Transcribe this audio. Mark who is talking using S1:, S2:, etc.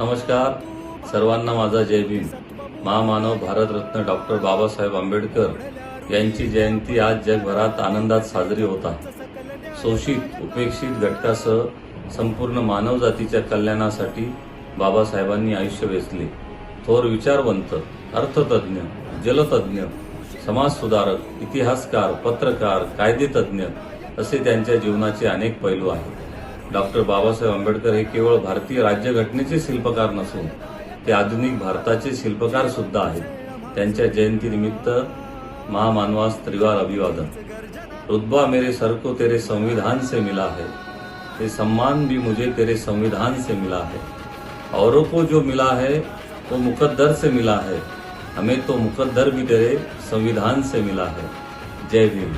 S1: नमस्कार. सर्वांना माझा जय भीम. महामानव भारतरत्न डॉक्टर बाबासाहेब आंबेडकर यांची जयंती आज जगभरात आनंदात साजरी होत आहे. शोषित उपेक्षित घटकासह संपूर्ण मानवजातीच्या कल्याणासाठी बाबासाहेबांनी आयुष्य वेचले. थोर विचारवंत अर्थतज्ञ जलतज्ञ समाजसुधारक इतिहासकार पत्रकार कायदेतज्ञ असे त्यांच्या जीवनाचे अनेक पैलू आहेत. डॉक्टर बाबा बाबासाहेब आंबेडकर हे केवळ भारतीय राज्यघटनेचे शिल्पकार नसून, ते आधुनिक भारताचे शिल्पकार सुद्धा आहेत. त्यांच्या जयंतीनिमित्त महामानवास त्रिवार अभिवादन. रुतबा मेरे सर को तेरे संविधान से मिला है. ये सम्मान भी मुझे तेरे संविधान से मिला है. औरों को जो मिला है, वो मुकद्दर से मिला है. हमें तो मुकद्दर भी तेरे संविधान से मिला है. जय भीम.